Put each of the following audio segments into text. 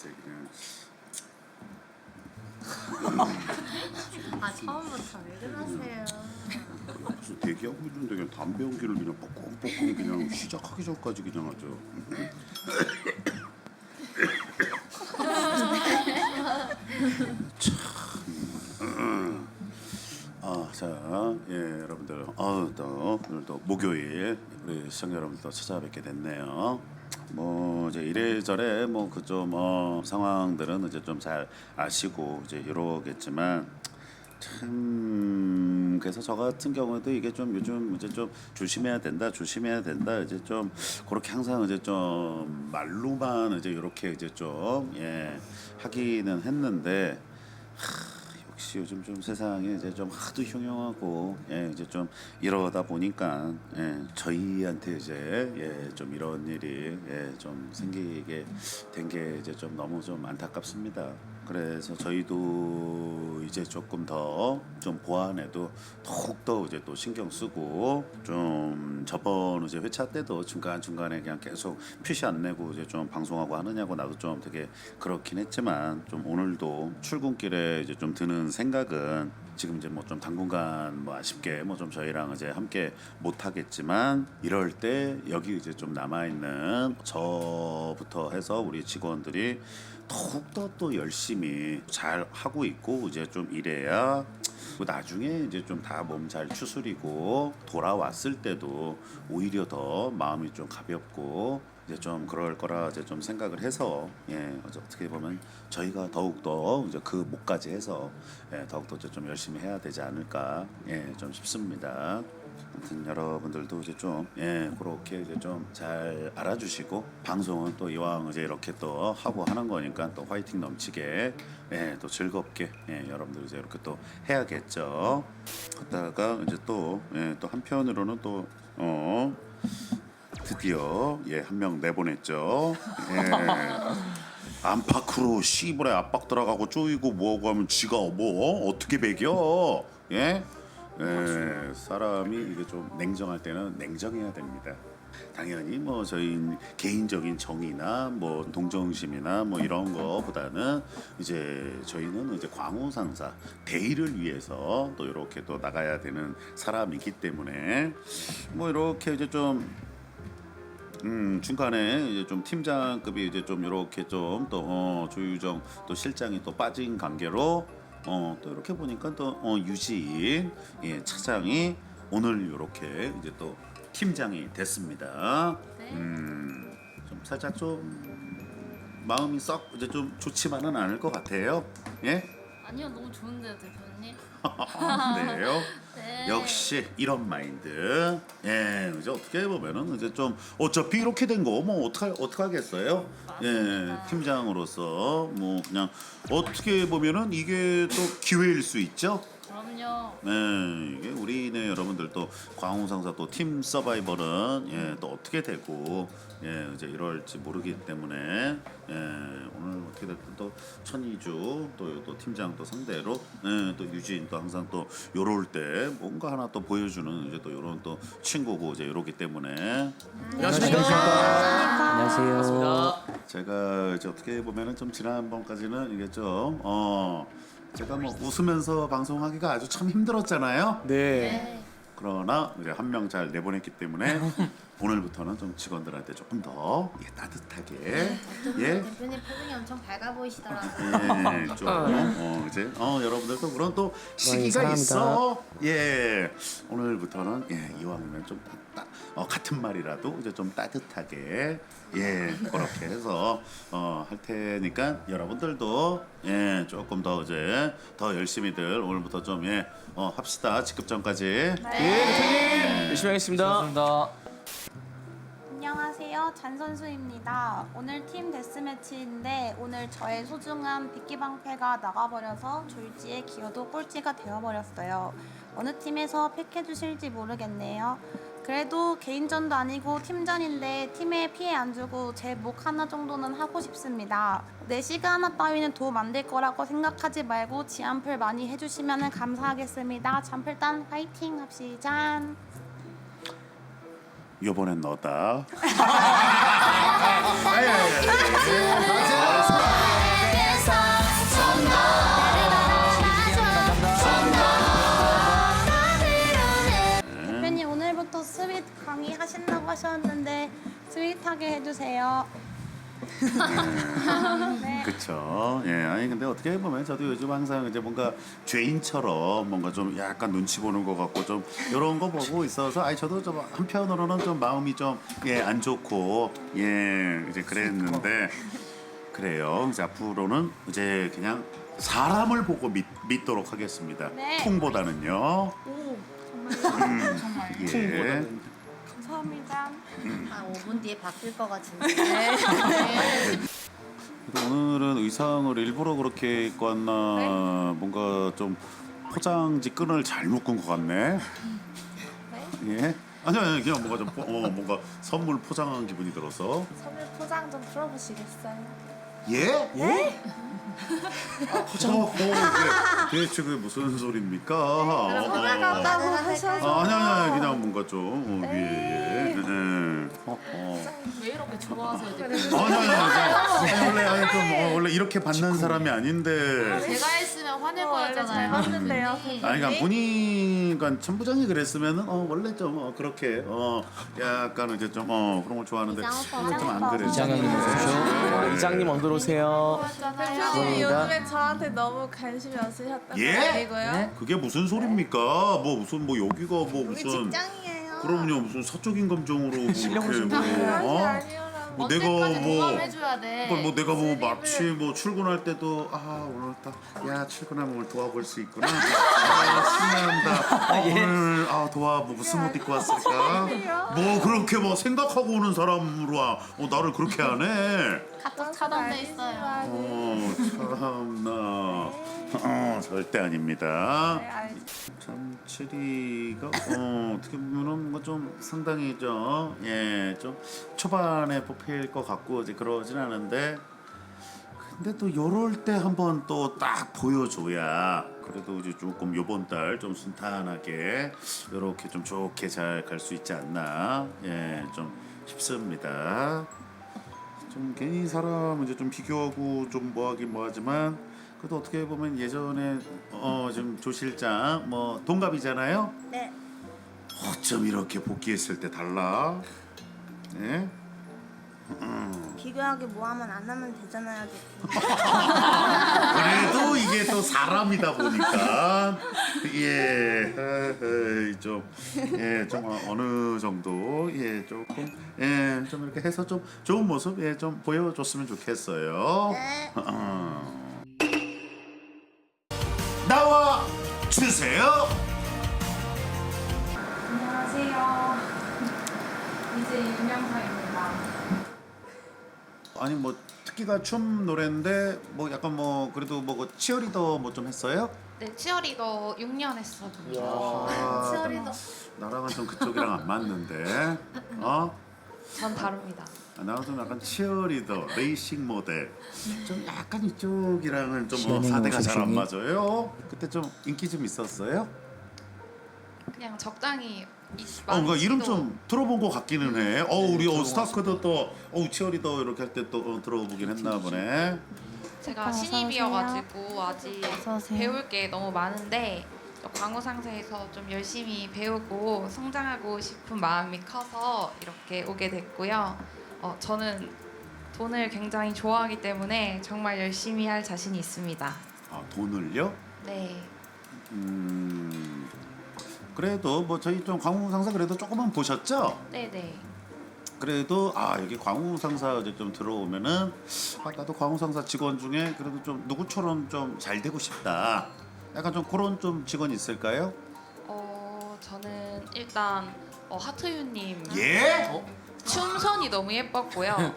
요새 그냥 아 처음부터 왜 그러세요? 무슨 대기하고 있는데 그냥 담배 연기를 그냥 뻑뻑뻑 그냥 시작하기 전까지 그냥 하죠. 참. 아, 자, 예, 여러분들, 아, 또 오늘 또 목요일 우리 시청자 여러분들 찾아뵙게 됐네요. 뭐 이제 이래저래 뭐 그좀 어, 상황들은 이제 좀 잘 아시고 이제 이러겠지만 참 그래서 저 같은 경우에도 이게 좀 요즘 이제 좀 조심해야 된다 조심해야 된다 이제 좀 그렇게 항상 이제 좀 말로만 이제 이렇게 이제 좀 예 하기는 했는데 하, 역시 요즘 좀 세상에 이제 좀 하도 흉흉하고 예 이제 좀 이러다 보니까 예 저희한테 이제 예 좀 이런 일이 예 좀 생기게 된 게 이제 좀 너무 좀 안타깝습니다. 그래서 저희도 이제 조금 더 좀 보완해도 더욱 더 이제 또 신경 쓰고 좀 저번 이제 회차 때도 중간 중간에 그냥 계속 표시 안 내고 이제 좀 방송하고 하느냐고 나도 좀 되게 그렇긴 했지만 좀 오늘도 출근길에 이제 좀 드는 생각은 지금 이제 뭐 좀 당분간 뭐 아쉽게 뭐 좀 저희랑 이제 함께 못 하겠지만 이럴 때 여기 이제 좀 남아 있는 저부터 해서 우리 직원들이 더욱더 또 열심히 잘 하고 있고 이제 좀 이래야 그 나중에 이제 좀 다 몸 잘 추스리고 돌아왔을 때도 오히려 더 마음이 좀 가볍고 이제 좀 그럴 거라 이제 좀 생각을 해서 예 어떻게 보면 저희가 더욱 더 이제 그 목까지 해서 예 더욱 더 좀 열심히 해야 되지 않을까 예 좀 싶습니다. 아무튼 여러분들도 이제 좀 예, 그렇게 이제 좀 잘 알아주시고 방송은 또 이왕 이제 이렇게 또 하고 하는 거니까 또 화이팅 넘치게 예, 또 즐겁게 예, 여러분들 이제 이렇게 또 해야겠죠. 그러다가 이제 또 예, 또 한편으로는 또 어. 드디어 예 한 명 내보냈죠. 예. 안팎으로 시골에 압박 들어가고 쪼이고 뭐하고 하면 지가 뭐 어떻게 배겨? 예? 예, 사람이 이게 좀 냉정할 때는 냉정해야 됩니다. 당연히 뭐 저희 개인적인 정의나 뭐 동정심이나 뭐 이런 거보다는 이제 저희는 이제 광우 상사 대의를 위해서 또 이렇게 또 나가야 되는 사람이기 때문에 뭐 이렇게 이제 좀 음, 중간에 이제 좀 팀장급이 이제 좀 이렇게 좀또 어, 조유정 또 실장이 또 빠진 관계로 어, 또 이렇게 보니까 또 어, 유지인 예, 차장이 오늘 이렇게 이제 또 팀장이 됐습니다. 네. 음, 좀 살짝 좀 마음이 썩 이제 좀 좋지만은 않을 것 같아요. 예? 아니요 너무 좋은데요 대표님. 네요. 네. 역시 이런 마인드. 예, 이제 어떻게 보면은 이제 좀 어차피 이렇게 된 거 뭐 어떡 어떡 하겠어요? 예. 팀장으로서 뭐 그냥 어떻게 보면은 이게 또 기회일 수 있죠. 그럼요. 네, 이게 우리네 여러분들 또 광우 상사 또 팀 서바이벌은 예, 또 어떻게 되고 예, 이제 이럴지 모르기 때문에 예, 오늘 어떻게 됐든 또 천이주 또, 또 팀장 또 상대로 예, 또 유진 또 항상 또 요럴 때 뭔가 하나 또 보여주는 이제 또 요런 또 친구고 이제 요러기 때문에 안녕하세요. 제가 이제 어떻게 보면은 좀 지난번까지는 이게 좀 어. 제가 뭐 웃으면서 방송하기가 아주 참 힘들었잖아요. 네. 네. 그러나 이제 한 명 잘 내보냈기 때문에 오늘부터는 좀 직원들한테 조금 더 예, 따뜻하게 예. 대표님 표정이 엄청 밝아 보이시더라고요. 예, 좀, 어, 이제, 어, 여러분들도 그런 또 시기가 사랑합니다. 있어. 예, 오늘부터는 예, 이왕이면 좀 따, 어, 같은 말이라도 이제 좀 따뜻하게 예, 그렇게 해서 어, 할 테니까 여러분들도 예, 조금 더 이제 더 열심히들 오늘부터 좀 예, 어, 합시다. 직급 전까지. 네, 열심히 하겠습니다. 안녕하세요. 잔 선수입니다. 오늘 팀 데스매치인데 오늘 저의 소중한 빅기방패가 나가버려서 졸지에 기어도 꼴찌가 되어버렸어요. 어느 팀에서 픽해 주실지 모르겠네요. 그래도 개인전도 아니고 팀전인데 팀에 피해 안 주고 제 목 하나 정도는 하고 싶습니다. 내 시가 하나 따위는 도움 안 될 거라고 생각하지 말고 지안풀 많이 해주시면 감사하겠습니다. 잔풀단 화이팅 합시다. 요번엔 너다. 스윗하게 해주세요. 네. 그쵸. 예, 아니 근데 어떻게 보면 저도 요즘 항상 이제 뭔가 죄인처럼 뭔가 좀 약간 눈치 보는 것 같고 좀 이런 거 보고 있어서 아니 저도 좀 한편으로는 좀 마음이 좀 예 안 좋고 예 이제 그랬는데 그래요. 이제 앞으로는 이제 그냥 사람을 보고 믿, 믿도록 하겠습니다. 네. 통보다는요. 오, 정말. 예. 감사합니다. 한 5분 뒤에 바뀔 것 같은데. 그래도 오늘은 의상을 일부러 그렇게 입고 왔나 뭔가 좀 포장지 끈을 잘 묶은 것 같네. 예? 아니 아니 그냥 뭔가 좀 포- 어, 뭔가 선물 포장한 기분이 들어서. 선물 포장 좀 풀어보시겠어요? 예? 예? 포장? 어, 그게 대체 그게 무슨 소리입니까? 어, 어. 나고 하셔서 아, 아니 아니 아니 그냥 뭔가 좀 어, 예, 예. 예. 어, 어. 왜 이렇게 좋아하세요? 아니 아니 아니 아니, 원래 아니 좀 어, 원래 이렇게 받는 사람이 아닌데. 제가 했으면 화낼 어, 원래 거였잖아요. 잘 맞는데요. 선생님. 아니 그러니까 본인 그러니까 천부장이 그랬으면은 어 원래 좀 어, 그렇게 어 약간 이제 좀어 그런 걸 좋아하는데 이장 오빠. 좀안 그래. 이장님 어서 오십시오. 이장님 어서 들어오세요. 대표님이 감사합니다. 요즘에 저한테 너무 관심이 없으셨던 예? 거 아니고요? 그게 무슨 소리입니까? 뭐 무슨 뭐 여기가 뭐 무슨 직장이에요. 그럼요 무슨 서적인 감정으로 뭐 실력으로 이렇게 뭐게 어? 아니오라고. 뭐 내가 언제까지 뭐 공감해줘야 돼. 그걸 뭐 내가 뭐 마치 뭐 출근할 때도 아 오늘 딱 야 출근하면 오늘 도와볼 수 있구나. 아 신난다. 아, 오늘 아 도와 뭐 무슨 옷 입고 왔을까? 뭐 그렇게 뭐 생각하고 오는 사람으로 와. 어, 나를 그렇게 하네 카톡 차단돼 있어요. 어 참나 어 절대 아닙니다. 네, 알- 참 체리가 어, 어떻게 보면은 뭔가 좀 상당히 좀 예 좀 초반에 뽑힐 것 같고 이제 그러진 않은데. 근데 또 요럴 때 한번 또 딱 보여줘야 그래도 이제 조금 요번 달 좀 순탄하게 요렇게 좀 좋게 잘 갈 수 있지 않나. 예 좀 싶습니다. 좀 괜히 사람 이제 좀 비교하고 좀 뭐하긴 뭐하지만 그래도 어떻게 보면 예전에 어좀 조 실장 뭐 동갑이잖아요. 네. 어쩜 이렇게 복귀했을 때 달라? 네? 비교하게 뭐 하면 안 하면 되잖아요. 그래도 이게 또 사람이다 보니까 예, 예좀 예 좀 어느 정도 예 조금 예 좀 이렇게 해서 좀 좋은 모습 예 좀 보여줬으면 좋겠어요. 네. 주세요. 안녕하세요. 이제 유명사입니다. 아니 뭐 특기가 춤 노래인데 뭐 약간 뭐 그래도 뭐 치어리더 뭐 좀 했어요? 네, 치어리더 6년 했어요. 아, 치어리더. 나랑은 좀 그쪽이랑 안 맞는데 어? 전 다릅니다. 아, 나는 좀 약간 치어리더, 레이싱 모델 좀 약간 이쪽이랑은 좀 뭐, 사대가 잘 안. 맞아요. 그때 좀 인기 좀 있었어요? 그냥 적당히 이- 어, 뭔가 많이 이름 좀 들어본 것 같기는 해. 어, 우리 어, 스타크도 또 어, 치어리더 이렇게 할 때또 어, 들어보긴 했나 보네. 제가 어서 신입이어가지고 아직 어서 오세요. 배울 게 너무 많은데 광고 상사에서 좀 열심히 배우고 성장하고 싶은 마음이 커서 이렇게 오게 됐고요. 어, 저는 돈을 굉장히 좋아하기 때문에 정말 열심히 할 자신이 있습니다. 아, 돈을요? 네. 음. 그래도 뭐 저희 좀 광우 상사 그래도 조금만 보셨죠? 네네. 그래도 아 여기 광우 상사 이제 좀 들어오면은 아 나도 광우 상사 직원 중에 그래도 좀 누구처럼 좀 잘 되고 싶다. 약간 좀 그런 좀 직원 있을까요? 어, 저는 일단 어, 하트유님 예? 춤선이 너무 예뻤고요. 야,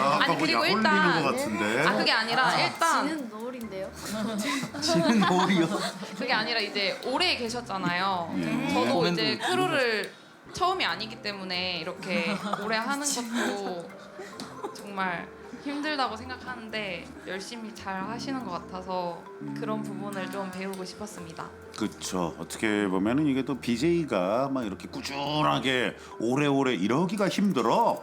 아까 아니, 뭐 그리고 약 올리는 일단- 것 같은데. 아 그게 아니라 일단 지는 노을인데요. 지는 노을이요. 그게 아니라 이제 오래 계셨잖아요. 예. 저도 코멘트 이제 크루를 처음이 아니기 때문에 이렇게 오래 하는 것도 정말 힘들다고 생각하는데 열심히 잘 하시는 것 같아서 그런 부분을 좀 배우고 싶었습니다. 그렇죠. 어떻게 보면은 이게 또 BJ가 막 이렇게 꾸준하게 오래오래 이러기가 힘들어.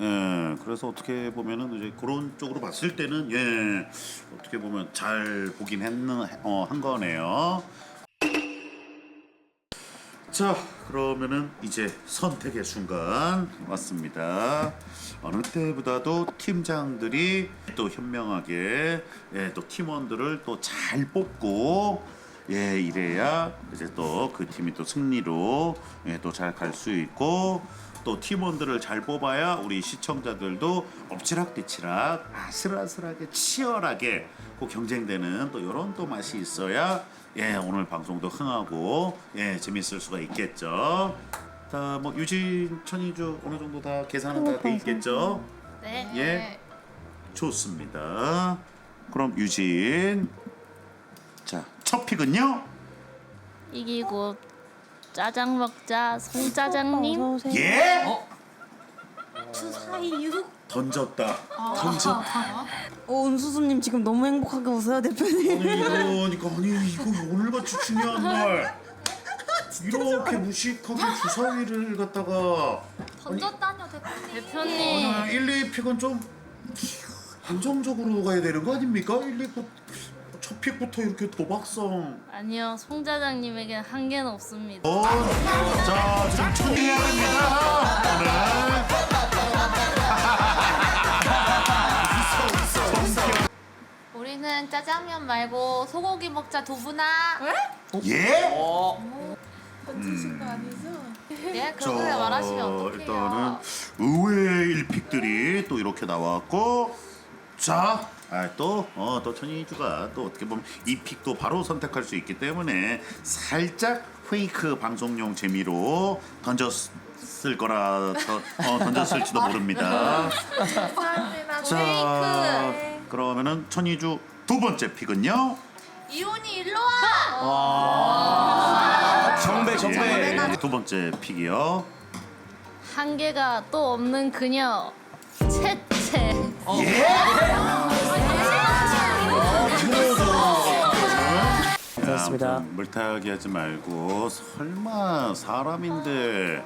예, 그래서 어떻게 보면은 이제 그런 쪽으로 봤을 때는 예, 어떻게 보면 잘 보긴 했는 어, 한 거네요. 자, 그러면은 이제 선택의 순간 왔습니다. 어느 때보다도 팀장들이 또 현명하게 예, 또 팀원들을 또 잘 뽑고 예 이래야 이제 또 그 팀이 또 승리로 예, 또 잘 갈 수 있고 또 팀원들을 잘 뽑아야 우리 시청자들도 엎치락뒤치락 아슬아슬하게 치열하게 그 경쟁되는 또 이런 또 맛이 있어야 예 오늘 방송도 흥하고 예 재밌을 수가 있겠죠. 다 뭐 유진 천이주 어느 정도 다 계산은 다 돼 있겠죠. 네. 예. 좋습니다. 그럼 유진 자 첫 픽은요? 이기고 짜장 먹자 송짜장님 어서 오세요. 예? 주사이유. 던졌다. 던져. 어, 은수수님 지금 너무 행복하게 웃어요, 대표님. 아니 이러니까 아니 이거 오늘같이 중요한 날 이렇게 무식하게 주사위를 갖다가 던졌다뇨 대표님. 대표님 아니 1, 2픽은 좀 안정적으로 가야 되는 거 아닙니까? 1, 2, 첫 픽부터 이렇게 도박성 아니요 송짜장님에겐 한계는 없습니다 어, 자 지금 천이야입니다 오늘 우리는 짜장면 말고 소고기 먹자 두부나. 예? 던지신 거 아니죠? 네 자 그렇게 말하시면 어떡해요. 일단은 의외의 1픽들이 또 이렇게 나왔고 자, 아, 또, 어, 또 천이주가 또 어떻게 보면 이 픽도 바로 선택할 수 있기 때문에 살짝 페이크 방송용 재미로 던졌을 거라 더, 어, 던졌을지도 모릅니다. 감사합니다. 자, 그러면은 천이주 두 번째 픽은요? 이혼이 일로 와. 정배 정배. 예, 두 번째 픽이요. 한계가 또 없는 그녀 채채 그렇습니다. 야, 아무튼 물타기 하지 말고 설마 사람인데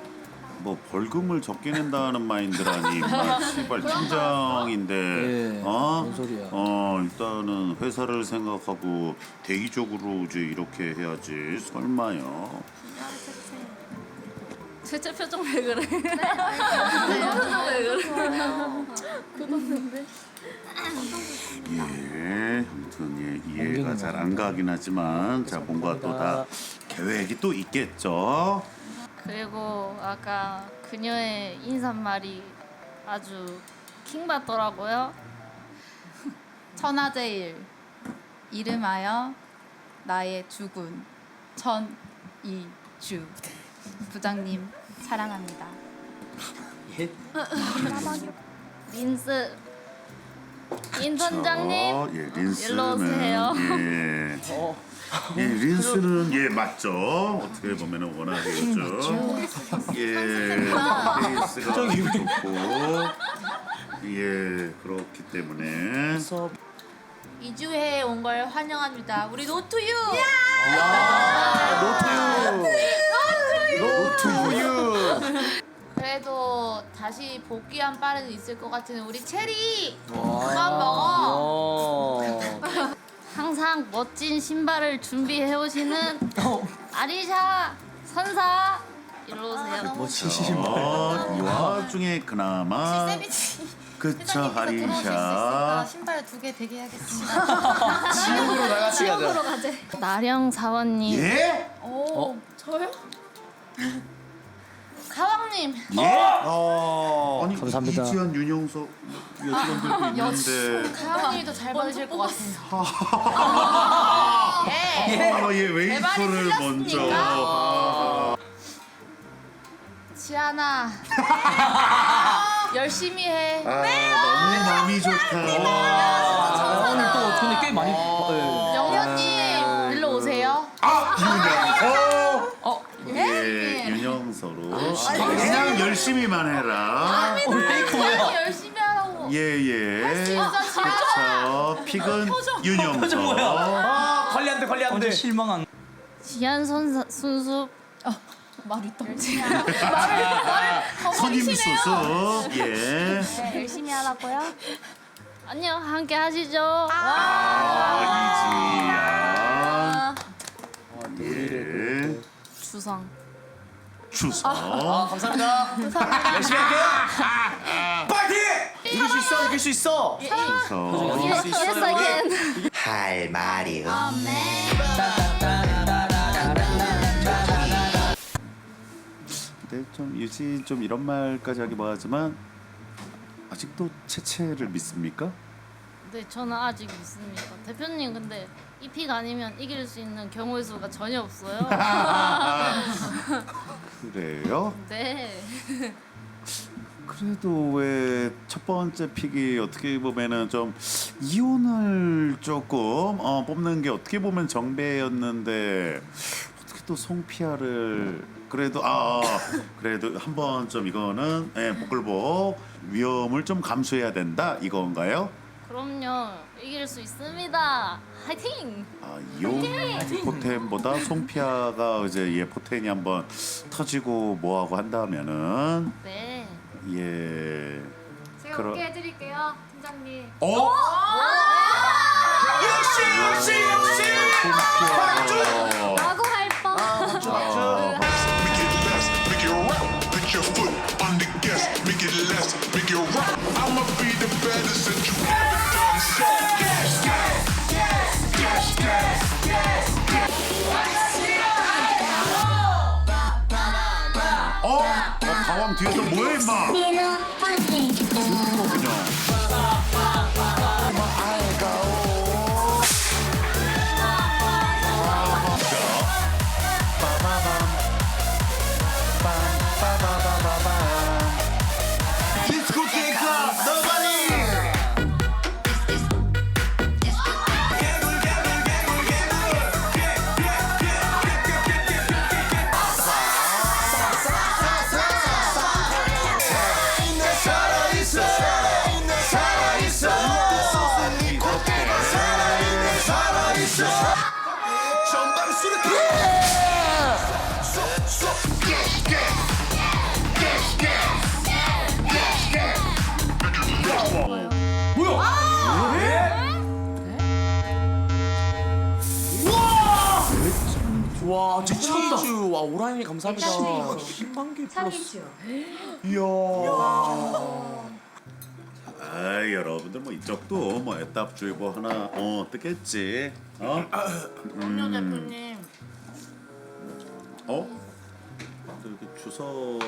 뭐 벌금을 적게 낸다는 마인드라니. 막 씨발 팀장인데 예, 어? 뭔 소리야. 어 일단은 회사를 생각하고 대의적으로 이제 이렇게 해야지. 설마요? 채채 표정 왜 그래? 예 아무튼 예 이해가 잘 안 가긴 하지만 자 뭔가 또 다. 계획이 또 있겠죠 그리고 아까 그녀의 인사말이 아주 킹받더라고요 천하제일 이름하여 나의 주군 천이주 부장님 사랑합니다. 린스 인 선장님 어, 예, 린스는 일로 오세요. 예. 어. 예, 린스는 예 맞죠. 어떻게 보면은 워낙에 요즘 예 페이스가 좋고 예 그렇기 때문에 수업. 이주해에 온걸 환영합니다. 우리 노투유. 노투유. 그래도 다시 복귀한 빠른 있을 것 같은 우리 체리. 와. 그만 먹어. 어. 항상 멋진 신발을 준비해 오시는 아리샤 선사 일로 오세요. 뭐 치시신 어, 이 와중에 그나마. 그쵸 하리샤 신발 두개 대게 하겠습니다. 지옥으로 나가시 가자. 나령 사원님 예? 오, 저요? 가왕님. 예? 어. 아니 감사합니다. 이지한 윤영석 여직원들도 있는데 가왕님이 더잘 받으실 것 같아요. 예. 아, 예 웨이터를 먼저 틀렸으니까. 아. 지안아. 열심히 해. 아, 너무 마음이 좋다. 아, 오늘 또 어떻게 꽤 많이. 예. 영현님 일로 오세요. 아, 윤영서. 어? 예, 윤영서로. 그냥 열심히만 해라. 뭐야? 지안이 열심히 하라고. 예, 예. 있어, 지안아. 그렇죠. 픽은 표정 윤영서. 뭐야? 아, 관리 안 돼, 관리 안 돼. 실망한. 지한 선사, 순수 말이 또. 선임 수수. 예. 네, 열심히 하라고요. 안녕 함께 하시죠. 아, 이지야. 예. 주상 주서. 아, 감사합니다. 열심히 할게요. 파이팅! 이길 수 있어, 이길 수 있어. 이길 수 있어. Yes, I can. 할 말이 근데 좀 유진 좀 이런 말까지 하기 뭐하지만 아직도 채채를 믿습니까? 네, 저는 아직 믿습니다. 대표님 근데 이픽 아니면 이길 수 있는 경우의 수가 전혀 없어요. 그래요? 네. 그래도 왜 첫 번째 픽이 어떻게 보면은 좀 이혼을 조금 어, 뽑는 게 어떻게 보면 정배였는데 어떻게 또 송피아를 그래도 아 그래도 한 번 좀 이거는 예, 복글복 위험을 좀 감수해야 된다 이건가요? 그럼요. 이길 수 있습니다. 화이팅! 아 이혼 포텐보다 송피아가 이제 얘 포텐이 한번 터지고 뭐하고 한다면은 네. 예 제가 그럼- 오케이 해드릴게요, 팀장님. 어? 역시, 역시, 역시. 송피아 가왕 뒤에서 뭐 오라인이 감사합니다. 10만 개 플러스. 이야. 아 여러분들 뭐 이쪽도 뭐 애답주의 뭐 하나 어 뜨겠지 어? 음료 대표님. 어? 또 이렇게 주서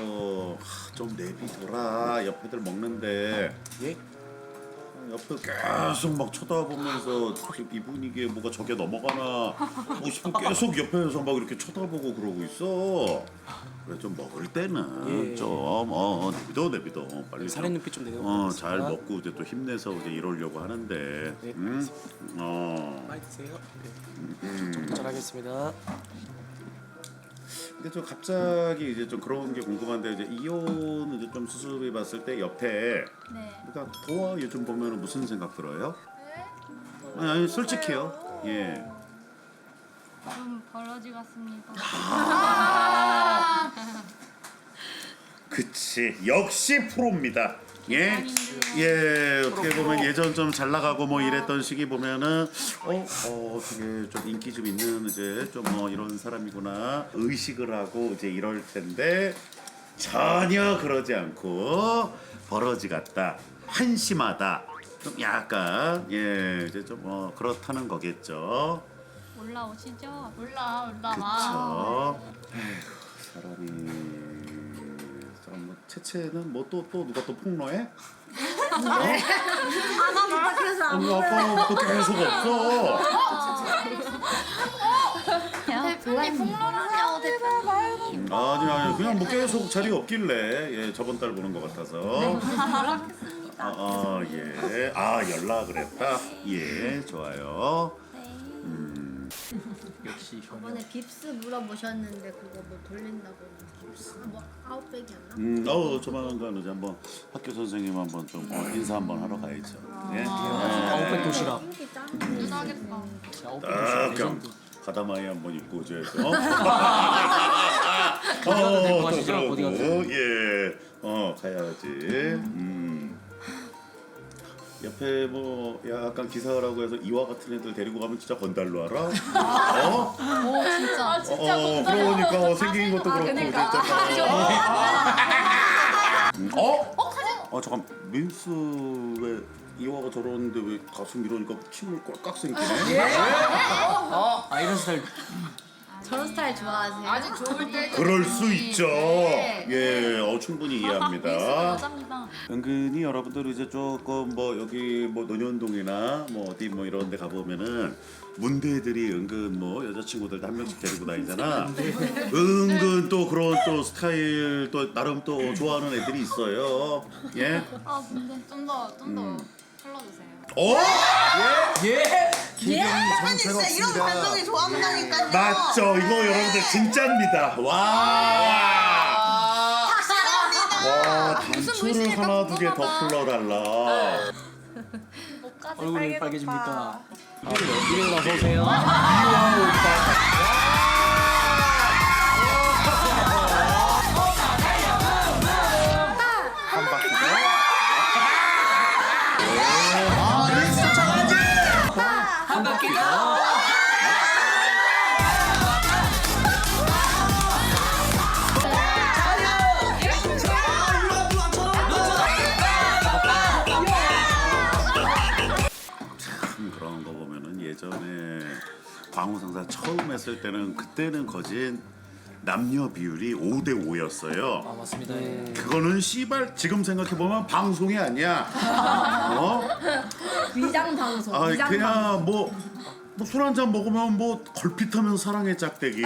하, 좀 내비둬라 옆에들 먹는데 예? 옆에 계속 막 쳐다보면서 지금 이 분위기에 뭐가 저게 넘어가나 뭐 싶고 계속 옆에서 막 이렇게 쳐다보고 그러고 있어. 그래 좀 먹을 때는 예. 좀 어, 내비둬 내비둬 빨리 살의 좀, 눈빛 좀 내려. 어, 잘 먹고 이제 또 힘내서 이제 이러려고 하는데. 네, 응? 어. 많이 드세요. 네. 잘하겠습니다. 근데 좀 갑자기 이제 좀 그런 게 궁금한데 이제 이혼 이제 좀 수습해 봤을 때 옆에 네. 누가 도와 요즘 보면은 무슨 생각 들어요? 아니, 아니 솔직해요. 예. 좀 벌러지 같습니다. 그치 역시 프로입니다. 예, 예 어떻게 보면 예전 좀 잘 나가고 뭐 이랬던 시기 보면은 어, 어 되게 좀 인기 좀 있는 이제 좀 뭐 이런 사람이구나 의식을 하고 이제 이럴 텐데 전혀 그러지 않고 버러지 같다 한심하다 좀 약간 예 이제 좀 뭐 그렇다는 거겠죠. 올라오시죠. 올라 올라 와. 그쵸. 에휴, 사람이 뭐 채채는 뭐 또 또 누가 또 폭로해? 아나 그래서 안 보여. 아빠는 또 계속 없어. 대표님 대표님. 아니 아니 그냥 뭐 계속 자리가 없길래 예 저번 달 보는 것 같아서. 아, 아 예. 아 연락을 했다. 예 좋아요. 역시 현우. 이번에 빕스 물어보셨는데 그거 뭐 돌린다고 아, 뭐 아웃백이었나? 음, 어 조만간 이제 한번 학교 선생님 한번 좀 어, 인사 한번 하러 가야죠. 예. 아웃백 도시락. 인기 짱. 누나겠다. 아웃백 딱 도시락 그냥 레전드. 가다마이 한번 입고 이제 어? 데리고 어, 보디가드. 그러고, 예, 어 가야지. 음. 옆에 뭐 약간 기사라고 해서 이와 같은 애들 데리고 가면 진짜 건달로 알아? 어? 오 진짜. 어, 그러니까 어, 생긴 것도 그렇고 진짜. 음, 어? 어 잠깐 민스 왜 이화가 저러는데 왜 가슴 이러니까 침을 꼴깍 생기네? 어, 아 이런 스타일 저런 스타일 좋아하세요? 아직 좋을 때 그럴 수 있죠. 예, 어, 충분히 이해합니다. 여자입니다. 은근히 여러분들 이제 조금 뭐 여기 뭐 논현동이나 뭐 어디 뭐 이런 데 가보면은 문대들이 은근 뭐 여자친구들 한 명씩 데리고 다니잖아. 은근 또 그런 또 스타일 또 나름 또 좋아하는 애들이 있어요. 예? 아 근데 좀 더 좀더 불러주세요. 어? 예? 가만히 있어 이런 감정이 좋아한다니까요. 맞죠. 이거 여러분들 진짜입니다. 와. 와, 단추를 하나 두 개 더 풀러달라. 얼굴이 빨개집니까? 이리 어서 오세요. 전에 광우상사 처음 했을 때는 그때는 거진 남녀 비율이 5대 5였어요. 아 맞습니다. 예. 그거는 씨발 지금 생각해 보면 방송이 아니야. 어? 위장 방송. 아 위장 그냥 뭐. 뭐 술 한 잔 먹으면 뭐 걸핏하면 사랑의 짝대기.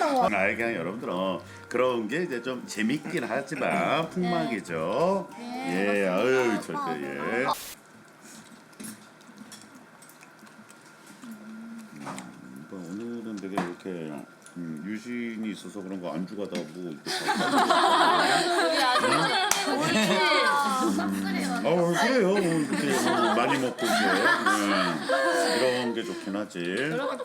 아 그냥 여러분들 어, 그런 게 이제 좀 재밌긴 하지만 풍막이죠. 예, 아유 절대 예. 음, 뭐 오늘은 되게 이렇게 음, 유신이 있어서 그런 거 안주 가 다 뭐 이렇게 다 어 그래요. 뭐 이렇게 뭐 많이 먹고 이제 음, 이런 게 좋긴 하지.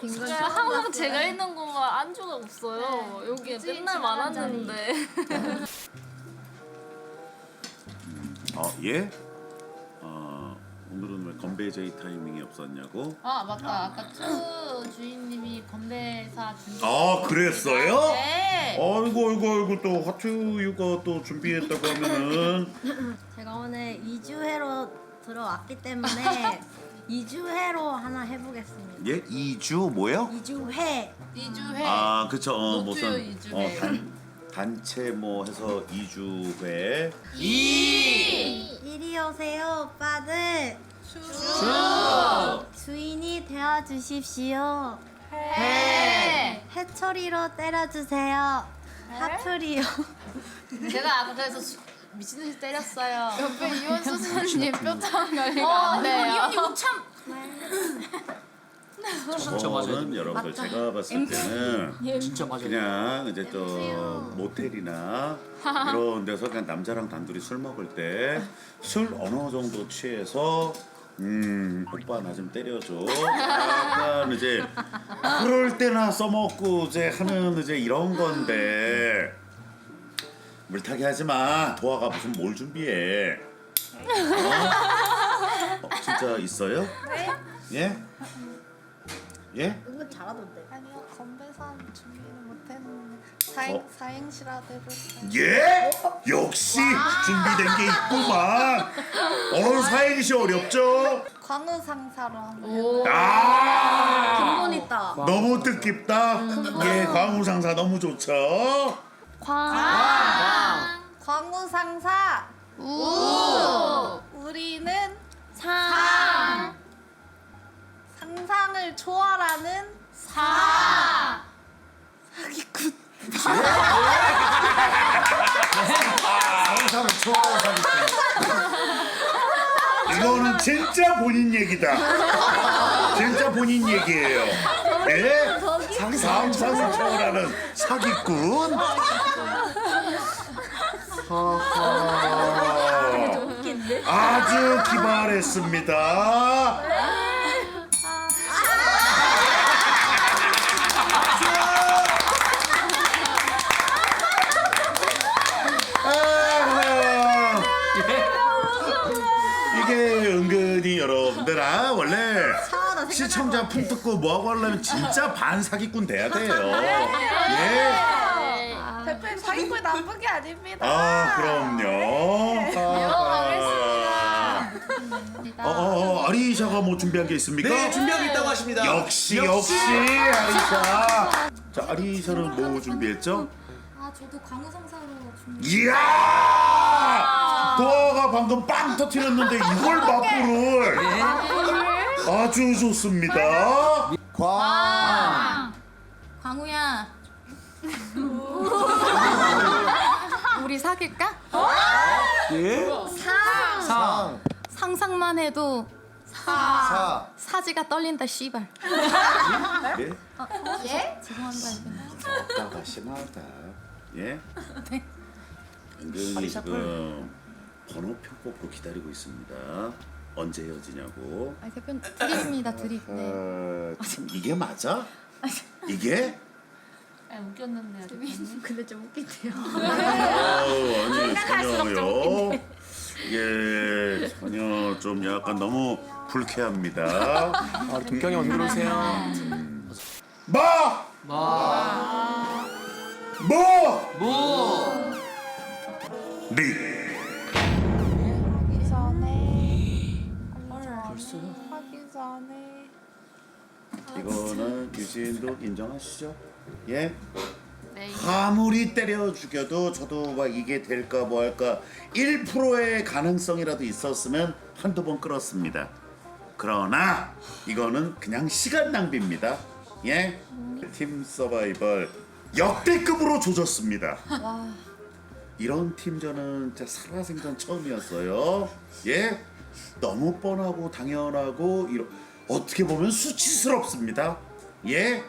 빈건 항상 제가 있는 곳만 안주가 없어요. 여기 맨날 많았는데. 어 예? 어 오늘은 왜 건배 제이 타이밍이 없었냐고? 아 맞다 아까 투 주인님이 건배사 준비 아 그랬어요? 네 아이고 아이고 아이고 또 하트유가 또 준비했다고 하면은 제가 오늘 2주회로 들어왔기 때문에 2주회로 하나 해보겠습니다. 예 이주 뭐요? 2주회. 이주회 아 그쵸 어 노투요 무슨 이주회. 어, 단, 단체 뭐 해서 이주회 이리 오세요, 오빠들. 주인이 되어 주십시오. 해 해초리로 때려주세요. 하프리요. 제가 아까 그래서 수- 미친 듯이 때렸어요 옆에 이원수 선생님 뼈다귀 관리가 어, 안 돼요. 진짜 맞아요. 저는 여러분들 제가 봤을 때는 진짜 맞아요. 그냥 이제 또 모텔이나 이런 데서 그냥 남자랑 단둘이 술 먹을 때 술 어느 정도 취해서 음 오빠 나 좀 때려줘 약간 이제 그럴 때나 써먹고 이제 하는 이제 이런 건데 물타기 하지 마 도화가 무슨 뭘 준비해 어? 어, 진짜 있어요? 네 예? 예? 은근 잘하던데. 아니요 건배사 못했는데 사행 어? 사행시라도 해볼까요? 예? 역시 준비된 게 있구만. 어 사행시 어렵죠? 광우 상사로 한번 아 근본 있다. 너무 뜻깊다. 예, 광우상사 너무 좋죠. 광우 상사 우 우리는 상. 상상을 초월하는 사 이거는 진짜 본인 얘기다. 진짜 본인 얘기예요. 예? 상상을 초월하는 사기꾼. 하하. 아주 기발했습니다. 아하. 시청자 품 뜯고 뭐하고 하려면 진짜 반사기꾼 돼야 돼요. 예. 대표님 사기꾼 나쁜 게 아닙니다. 아 그럼요. 아, 어, 어, 어, 아리샤가 뭐 준비한 게 있습니까? 네 준비하고 있다고 하십니다. 역시 역시 아리샤. 자 아리샤는 뭐 준비했죠? 아 저도 광우상사로 좀. 이야! 도아가 방금 빵 터뜨렸는데 이걸 막부를 아주 좋습니다. 광. 광우야. 우리 사귈까? 예? 상. 상상만 해도 사. 사지가 떨린다 씨발. 예? 예? 죄송합니다. 심하다 심하다. 예? 은근히 지금 번호표 뽑고 기다리고 있습니다. 언제 헤어지냐고. 아 대표님 드립입니다 드립. 네. 어, 참 이게 맞아? 이게? 아, 웃겼는데요. 대표님. 근데 좀 웃긴데요. 아우, 아니 전혀요. 이게 전혀 좀 약간 너무 불쾌합니다. 아, 우리 동경이 언제 오세요? 마! 마. 뭐! 뭐? 네. 전에. 이거는 유진도 인정하시죠? 예? 네. 아무리 때려 죽여도 저도 막 이게 될까 뭐 할까 1%의 가능성이라도 있었으면 한두 번 끌었습니다. 그러나 이거는 그냥 시간 낭비입니다. 예? 팀 서바이벌 역대급으로 조졌습니다. 이런 팀전은 진짜 살아생전 처음이었어요. 예? 너무 뻔하고 당연하고 이런 어떻게 보면 수치스럽습니다. 예?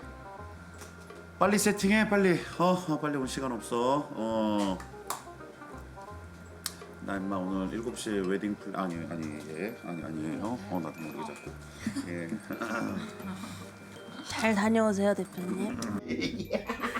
빨리 세팅해 빨리 어, 어 빨리 올 시간 없어 어. 나 임마 오늘 7시에 웨딩 플 아니 아니 예 아니 아니에요 어 나도 모르게 자꾸 예 잘 다녀오세요 대표님. 예.